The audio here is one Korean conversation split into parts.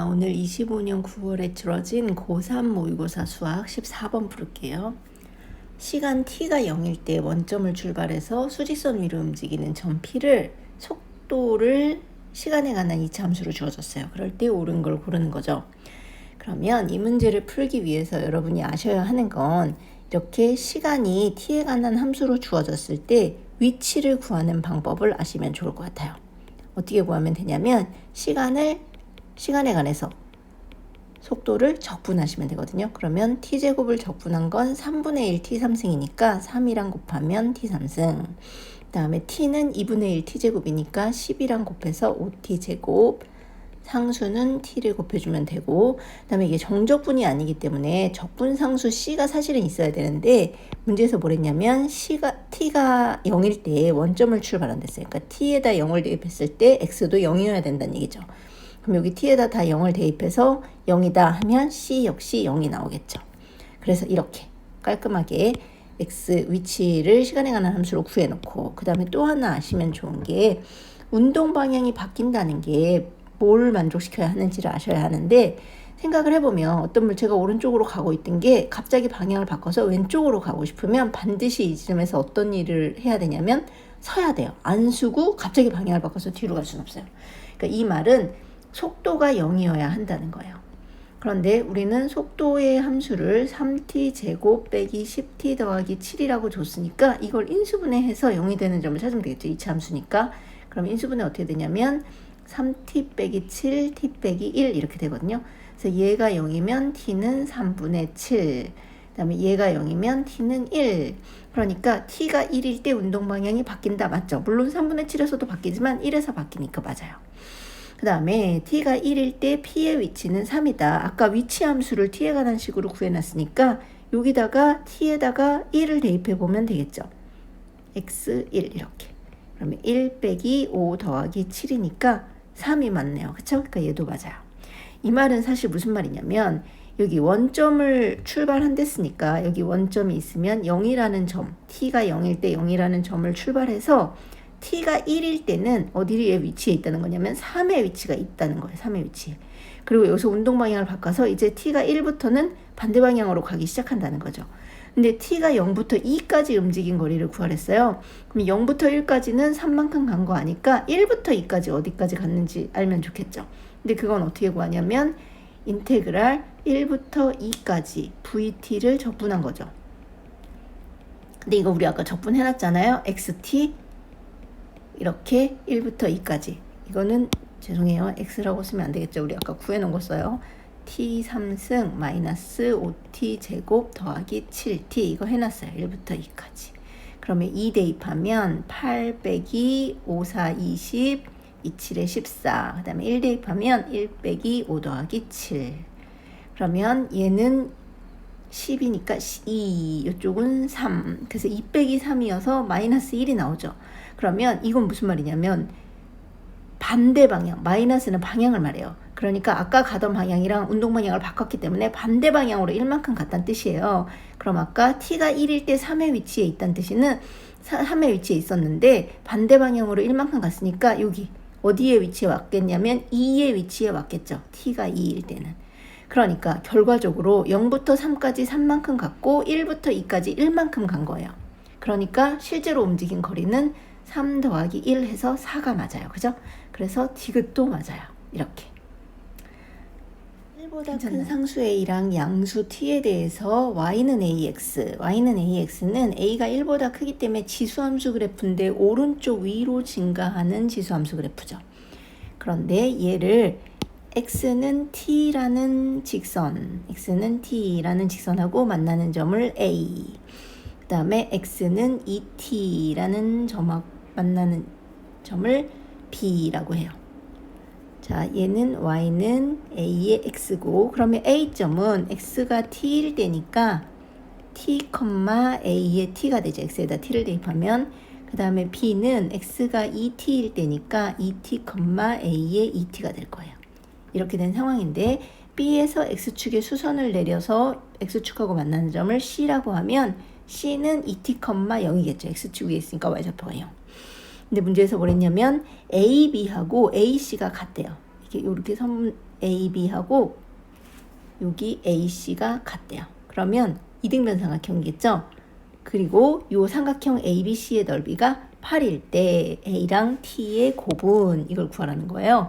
자, 오늘 25년 9월에 치러진 고3 모의고사 수학 14번 풀을게요. 시간 t가 0일 때 원점을 출발해서 수직선 위로 움직이는 점 p를 속도를 시간에 관한 이차 함수로 주어졌어요. 그럴 때 옳은 걸 고르는 거죠. 그러면 이 문제를 풀기 위해서 여러분이 아셔야 하는 건 이렇게 시간이 t에 관한 함수로 주어졌을 때 위치를 구하는 방법을 아시면 좋을 것 같아요. 어떻게 구하면 되냐면 시간을 시간에 관해서 속도를 적분하시면 되거든요. 그러면 t제곱을 적분한 건 3분의 1 t3승이니까 3이랑 곱하면 t3승. 그 다음에 t는 2분의 1 t제곱이니까 10이랑 곱해서 5t제곱. 상수는 t를 곱해주면 되고 그 다음에 이게 정적분이 아니기 때문에 적분 상수 c가 사실은 있어야 되는데 문제에서 뭐랬냐면 c가 t가 0일 때 원점을 출발한댔어요. 그러니까 t에다 0을 대입했을 때 x도 0이어야 된다는 얘기죠. 그럼 여기 t에다 다 0을 대입해서 0이다 하면 c 역시 0이 나오겠죠. 그래서 이렇게 깔끔하게 x 위치를 시간에 관한 함수로 구해놓고 그 다음에 또 하나 아시면 좋은 게 운동 방향이 바뀐다는 게 뭘 만족시켜야 하는지를 아셔야 하는데 생각을 해보면 어떤 물체가 오른쪽으로 가고 있던 게 갑자기 방향을 바꿔서 왼쪽으로 가고 싶으면 반드시 이쯤에서 어떤 일을 해야 되냐면 서야 돼요. 안 쓰고 갑자기 방향을 바꿔서 뒤로 갈 수는 없어요. 그러니까 이 말은 속도가 0이어야 한다는 거예요. 그런데 우리는 속도의 함수를 3t 제곱 빼기 10t 더하기 7이라고 줬으니까 이걸 인수분해해서 0이 되는 점을 찾으면 되겠죠. 이차 함수니까. 그럼 인수분해 어떻게 되냐면 3t 빼기 7, t 빼기 1 이렇게 되거든요. 그래서 얘가 0이면 t는 3분의 7. 그 다음에 얘가 0이면 t는 1. 그러니까 t가 1일 때 운동 방향이 바뀐다. 맞죠? 물론 3분의 7에서도 바뀌지만 1에서 바뀌니까 맞아요. 그 다음에 t가 1일 때 p의 위치는 3이다. 아까 위치 함수를 t에 관한 식으로 구해놨으니까 여기다가 t에다가 1을 대입해 보면 되겠죠. x1 이렇게. 그러면 1 빼기 5 더하기 7이니까 3이 맞네요. 그쵸? 그러니까 얘도 맞아요. 이 말은 사실 무슨 말이냐면 여기 원점을 출발한댔으니까 여기 원점이 있으면 0이라는 점, t가 0일 때 0이라는 점을 출발해서 t가 1일 때는 어디에 위치해 있다는 거냐면 3의 위치가 있다는 거예요. 3의 위치. 그리고 여기서 운동 방향을 바꿔서 이제 t가 1부터는 반대 방향으로 가기 시작한다는 거죠. 근데 t가 0부터 2까지 움직인 거리를 구하랬어요. 그럼 0부터 1까지는 3만큼 간 거 아니까 1부터 2까지 어디까지 갔는지 알면 좋겠죠. 근데 그건 어떻게 구하냐면 인테그랄 1부터 2까지 vt를 적분한 거죠. 근데 이거 우리 아까 적분해놨잖아요. xt 이렇게 1부터 2까지. 이거는 죄송해요. x라고 쓰면 안 되겠죠. 우리 아까 구해놓은 거 써요. t 3승 마이너스 5t 제곱 더하기 7t 이거 해놨어요. 1부터 2까지. 그러면 2 대입하면 8 빼기 5, 4, 20, 2, 7에 14. 그 다음에 1 대입하면 1 빼기 5 더하기 7. 그러면 얘는 10이니까 2, 이쪽은 3. 그래서 2 빼기 3이어서 마이너스 1이 나오죠. 그러면 이건 무슨 말이냐면 반대 방향, 마이너스는 방향을 말해요. 그러니까 아까 가던 방향이랑 운동 방향을 바꿨기 때문에 반대 방향으로 1만큼 갔다는 뜻이에요. 그럼 아까 t가 1일 때 3의 위치에 있다는 뜻이는 3의 위치에 있었는데 반대 방향으로 1만큼 갔으니까 여기 어디에 위치에 왔겠냐면 2의 위치에 왔겠죠. t가 2일 때는. 그러니까 결과적으로 0부터 3까지 3만큼 갔고 1부터 2까지 1만큼 간 거예요. 그러니까 실제로 움직인 거리는 3 더하기 1 해서 4가 맞아요. 그죠? 그래서 디귿도 맞아요. 이렇게. 1보다 큰 상수 a랑 양수 t에 대해서 y는 ax, y는 ax는 a가 1보다 크기 때문에 지수함수 그래프인데 오른쪽 위로 증가하는 지수함수 그래프죠. 그런데 얘를 x는 t라는 직선, x는 t라는 직선하고 만나는 점을 a, 그 다음에 x는 2t라는 점하고 만나는 점을 B라고 해요. 자, 얘는 Y는 A의 X고, 그러면 A점은 X가 T일 때니까 T, A의 T가 되죠. X에다 T를 대입하면, 그 다음에 B는 X가 2T일 때니까 2T, A의 2T가 될 거예요. 이렇게 된 상황인데, B에서 X축에 수선을 내려서 X축하고 만나는 점을 C라고 하면, C는 2T, 0이겠죠. X축 위에 있으니까 Y좌표가 0. 근데 문제에서 뭐랬냐면 A, B하고 A, C가 같대요. 이렇게 이렇게 선 AB하고 여기 AC가 같대요. 그러면 이등변 삼각형이겠죠? 그리고 요 삼각형 ABC의 넓이가 8일 때 A랑 T의 곱은 이걸 구하라는 거예요.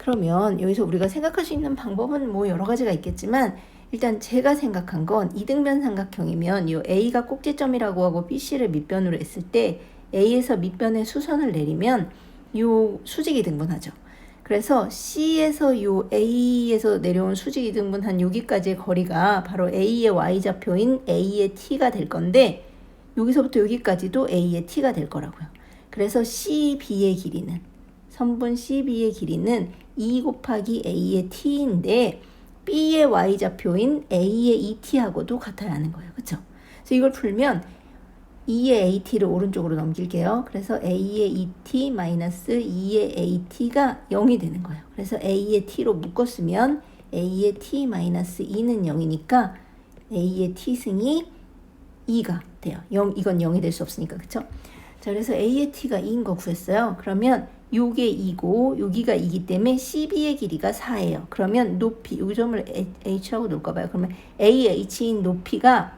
그러면 여기서 우리가 생각할 수 있는 방법은 뭐 여러 가지가 있겠지만 일단 제가 생각한 건 이등변 삼각형이면 요 A가 꼭지점이라고 하고 BC를 밑변으로 했을 때 A에서 밑변에 수선을 내리면 요 수직이 등분하죠. 그래서 C에서 요 A에서 내려온 수직이 등분한 여기까지의 거리가 바로 A의 Y좌표인 A의 T가 될 건데 여기서부터 여기까지도 A의 T가 될 거라고요. 그래서 CB의 길이는 선분 CB의 길이는 2 곱하기 A의 T인데 B의 Y좌표인 A의 ET하고도 같아야 하는 거예요. 그렇죠? 그래서 이걸 풀면 2의 AT를 오른쪽으로 넘길게요. 그래서 A의 ET 마이너스 2의 AT가 0이 되는 거예요. 그래서 A의 T로 묶었으면 A의 T 마이너스 2는 0이니까 A의 T승이 2가 돼요. 0, 이건 0이 될 수 없으니까. 그쵸? 자, 그래서 A의 T가 2인 거 구했어요. 그러면 요게 2고 여기가 2기 때문에 CB의 길이가 4예요. 그러면 높이, 요 점을 H하고 놓을까 봐요. 그러면 AH인 높이가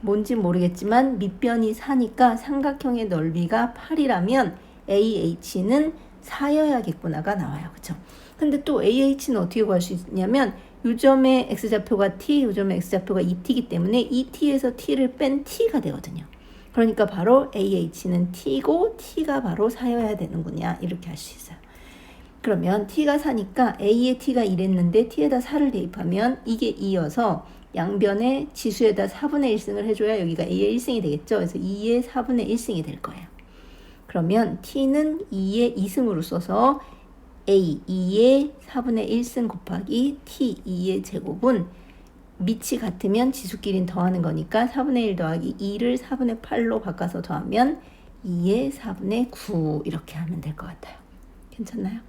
뭔지 모르겠지만 밑변이 4니까 삼각형의 넓이가 8이라면 AH는 4여야겠구나가 나와요. 그쵸? 근데 또 AH는 어떻게 구할 수 있냐면 요 점의 x좌표가 t, 요 점의 x좌표가 2t이기 때문에 2t에서 t를 뺀 t가 되거든요. 그러니까 바로 AH는 t고 t가 바로 4여야 되는구냐 이렇게 할 수 있어요. 그러면 t가 4니까 a의 t가 1했는데 t에다 4를 대입하면 이게 2여서 양변에 지수에다 4분의 1승을 해줘야 여기가 a의 1승이 되겠죠. 그래서 2의 4분의 1승이 될 거예요. 그러면 t는 2의 2승으로 써서 a 2의 4분의 1승 곱하기 t 2의 제곱은 밑이 같으면 지수끼리는 더하는 거니까 4분의 1 더하기 2를 4분의 8로 바꿔서 더하면 2의 4분의 9 이렇게 하면 될 것 같아요. 괜찮나요?